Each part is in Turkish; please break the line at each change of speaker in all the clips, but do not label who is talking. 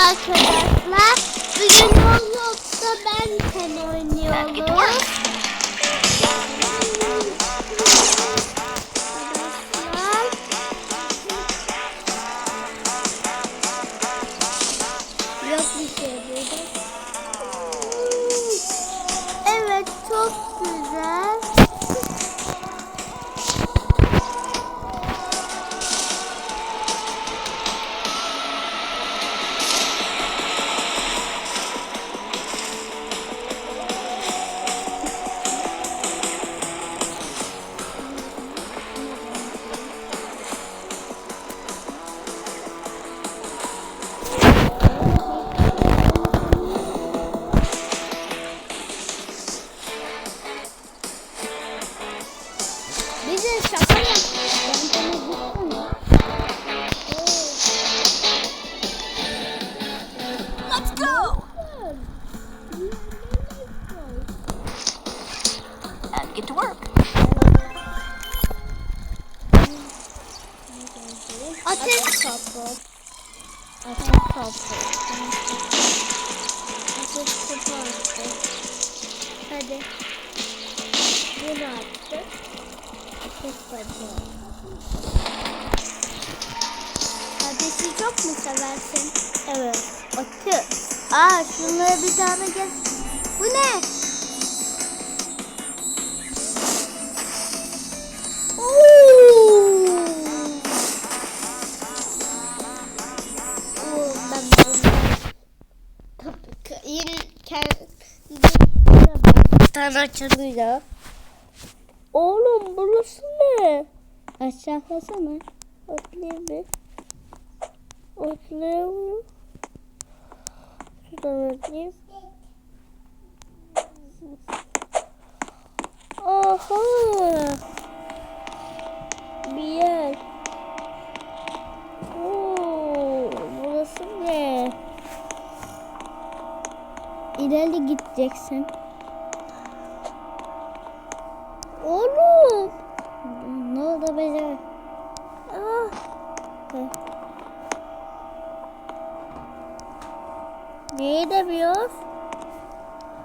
arkadaşlar. Bugün Roblox'ta ben sen oynuyorum. Yok bir şey burada. Evet çok Ateş topu. Ateş topu. Ateş topu attı. Hadi. Bunu attı. Ateş topu. Ateşi çok mu seversin? Evet. Atı. Aa şunlara bir tane gel. Bu ne? Açılıyor. Oğlum burası ne? Aşağılasana. Atlayayım bir. Atlayamıyorum. Şuradan atlayayım. Aha. Bir yer. Oo, burası ne? İleri gideceksin. Neyi demiyoruz?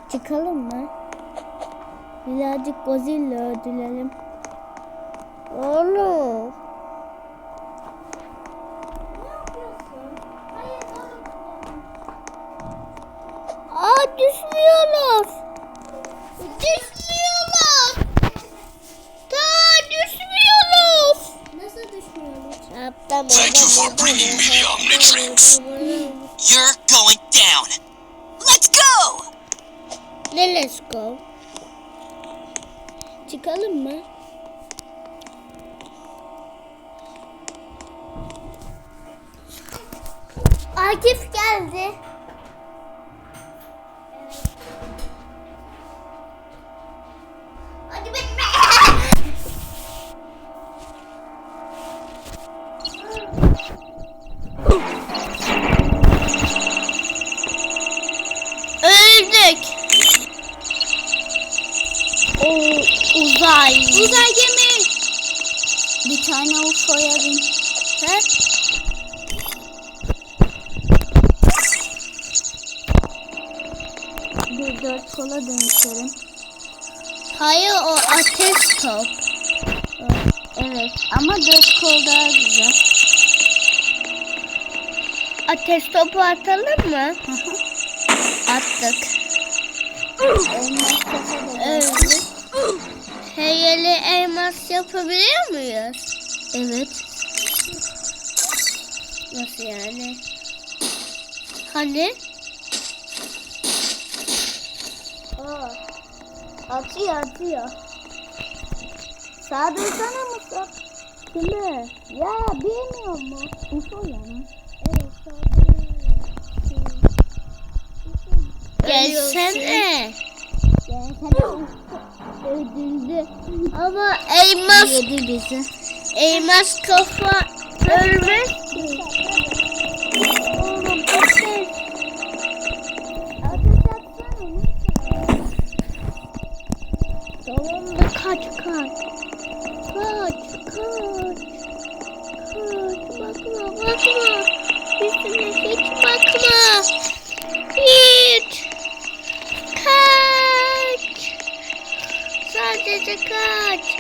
Çıkalım mı? Birazcık Godzilla öldürelim. Oğlum. Aa düşmüyorlar. Çıkalım mı? Akif geldi. Uzay. Gemi. Bir tane UFO'ya bin. He? Bir dört kola dönüşelim. Hayır o ateş top. Evet ama dört kol daha güzel. Ateş topu atalım mı? Attık. Evet. Heyeli elmas yapabiliyor muyuz? Evet. Nasıl yani? Hani? Aa, atıyor atıyor. Sağa dursana mısın? Kime? Ya bilmiyor mu? Ufo yani. Evet sağa Gelsene. Gelsene. Öldürdü. Ama elmas yedi bizi. Elmas kafa ölmez Hayır kaç.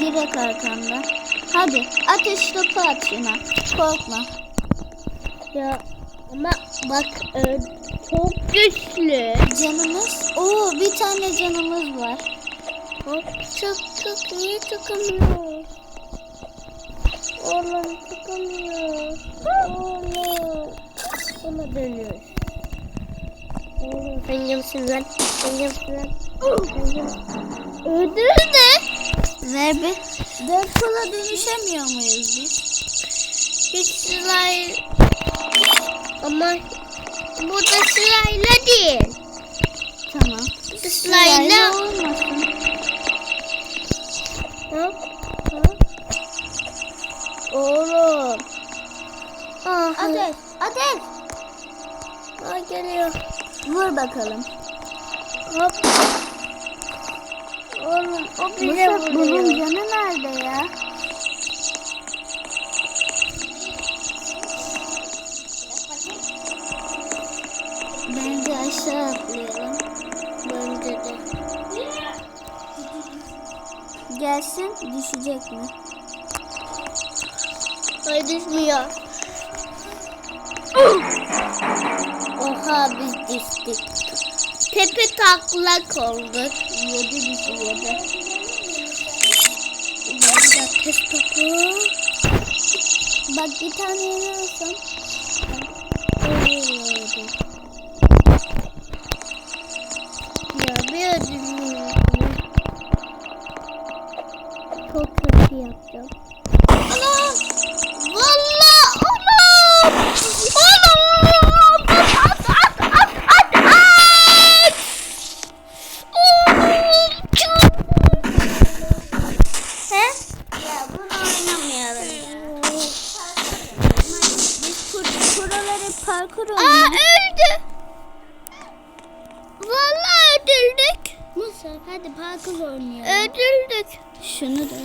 Direkt arkamda.
Hadi ateş topu at şuna. Korkma.
Ya ama bak e, çok güçlü.
Canımız. Oo bir tane canımız var.
Çok çok çok niye çıkamıyoruz? Oğlum çıkamıyoruz. Oğlum. Buna dönüyoruz. Kimsin lan? Sen kimsin lan? Öldürdü.
Ver bir. Deadpool'a dönüşemiyor muyuz biz?
Hiç slime. Ama bu da sırayla değil.
Tamam.
Bu
Sırayla
sırayla.
olmasın.
Hop hop. Oğlum. Aha.
Ateş. Ateş.
Aa, geliyor.
Vur bakalım.
Hop. Oğlum o bize
bunun
vuruyor.
canı nerede ya? Bence aşağı atlayalım.
Bence de.
Gelsin düşecek mi?
Ay düşmüyor. Oha biz düştük. Tepe taklak olduk.
Yedi bizi yedi.
Burada test topu.
Bak bir tane yenersem.
Ya bir ödülüm Çok kötü yapacağım. Anam!
Parkur oynayalım.
Öldürdük.
Şunu da